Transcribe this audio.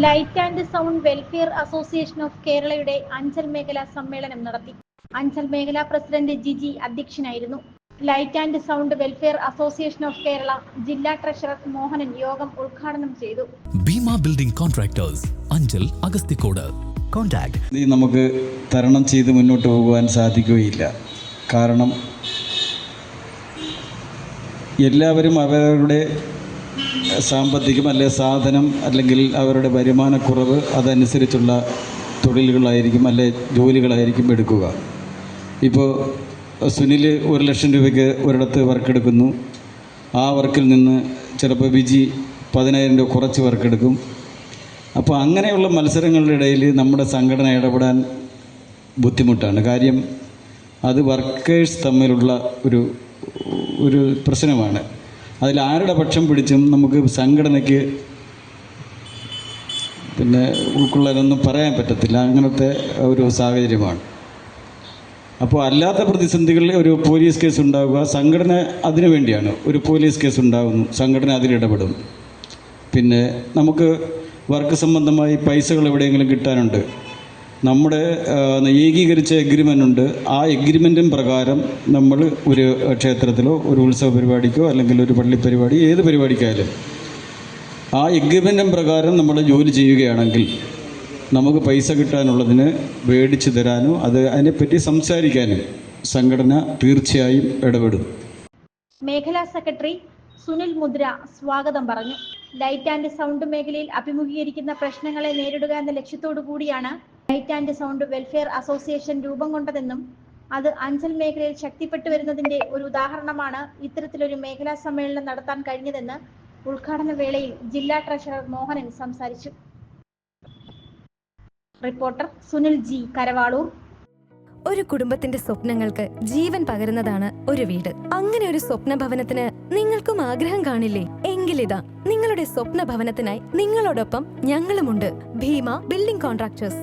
Light and sound welfare association of കേരളയുടെ അഞ്ചൽ മേഖല സമ്മേളനം നടത്തി. അഞ്ചൽ മേഖല പ്രസിഡന്റ് ജിജി അധ്യക്ഷനായിരുന്നു. Light and sound welfare association of Kerala ജില്ലാ ട്രഷറർ മോഹനൻ യോഗം ഉദ്ഘാടനം ചെയ്തു. Bhima building contractors Anchal Agasthikode contact നമുക്ക് തരണം ചെയ്ത് മുന്നോട്ട് പോകുവാൻ സാധിക്കുകയില്ല. കാരണം എല്ലാവരും അവരവരുടെ സാമ്പത്തികം അല്ലെ സാധനം അല്ലെങ്കിൽ അവരുടെ വരുമാനക്കുറവ് അതനുസരിച്ചുള്ള തൊഴിലുകളായിരിക്കും അല്ലെ ജോലികളായിരിക്കും എടുക്കുക. ഇപ്പോൾ സുനിൽ ഒരു ലക്ഷം രൂപയ്ക്ക് ഒരിടത്ത് വർക്ക് എടുക്കുന്നു. ആ വർക്കിൽ നിന്ന് ചിലപ്പോൾ വിജി പതിനായിരം രൂപ കുറച്ച് വർക്ക് എടുക്കും. അപ്പോൾ അങ്ങനെയുള്ള മത്സരങ്ങളുടെ ഇടയിൽ നമ്മുടെ സംഘടന ഇടപെടാൻ ബുദ്ധിമുട്ടാണ്. കാര്യം അത് വർക്കേഴ്സ് തമ്മിലുള്ള ഒരു ഒരു പ്രശ്നമാണ്. അതിൽ ആരുടെ പക്ഷം പിടിച്ചും നമുക്ക് സംഘടനയ്ക്ക് പിന്നെ ഉൾക്കൊള്ളാനൊന്നും പറയാൻ പറ്റത്തില്ല. അങ്ങനത്തെ ഒരു സാഹചര്യമാണ്. അപ്പോൾ അല്ലാത്ത പ്രതിസന്ധികളിൽ ഒരു പോലീസ് കേസ് ഉണ്ടാവുക സംഘടന അതിനു വേണ്ടിയാണ് ഒരു പോലീസ് കേസ് ഉണ്ടാകുന്നു സംഘടന അതിലിടപെടും പിന്നെ നമുക്ക് വർക്ക് സംബന്ധമായി പൈസകൾ എവിടെയെങ്കിലും കിട്ടാനുണ്ട്. നമ്മുടെ ഏകീകരിച്ച എഗ്രിമെന്റ് ഉണ്ട്. ആ എഗ്രിമെന്റും പ്രകാരം നമ്മൾ ഒരു ക്ഷേത്രത്തിലോ ഒരു ഉത്സവ പരിപാടിക്കോ അല്ലെങ്കിൽ ഒരു പള്ളി പരിപാടി ഏത് പരിപാടിക്കായാലും ആ എഗ്രിമെന്റും പ്രകാരം നമ്മൾ ജോലി ചെയ്യുകയാണെങ്കിൽ നമുക്ക് പൈസ കിട്ടാനുള്ളതിന് മേടിച്ചു തരാനോ അത് അതിനെപ്പറ്റി സംസാരിക്കാനും സംഘടന തീർച്ചയായും ഇടപെടും. മേഖലാ സെക്രട്ടറി സുനിൽ മുദ്ര സ്വാഗതം പറഞ്ഞു. ലൈറ്റ് ആൻഡ് സൗണ്ട് മേഖലയിൽ അഭിമുഖീകരിക്കുന്ന പ്രശ്നങ്ങളെ നേരിടുക എന്ന ലക്ഷ്യത്തോടു കൂടിയാണ് light and sound welfare association രൂപം കൊണ്ടതെന്നും അത് അഞ്ചൽ മേഖലയിൽ ശക്തിപ്പെട്ടു വരുന്നതിന്റെ ഒരു ഉദാഹരണമാണ് ഇത്തരത്തിലൊരു മേഖലാ സമ്മേളനം നടത്താൻ കഴിഞ്ഞതെന്ന് ഉദ്ഘാടന വേളയിൽ ജില്ലാ ട്രഷറർ മോഹനൻ സംസാരിച്ചു. Reporter Sunil G Karavaloor. ഒരു കുടുംബത്തിന്റെ സ്വപ്നങ്ങൾക്ക് ജീവൻ പകരുന്നതാണ് ഒരു വീട്. അങ്ങനെ ഒരു സ്വപ്ന ഭവനത്തിന് നിങ്ങൾക്കും ആഗ്രഹം കാണില്ലേ? എങ്കിലിതാ നിങ്ങളുടെ സ്വപ്ന ഭവനത്തിനായി നിങ്ങളോടൊപ്പം ഞങ്ങളുമുണ്ട്. Bhima building contractors.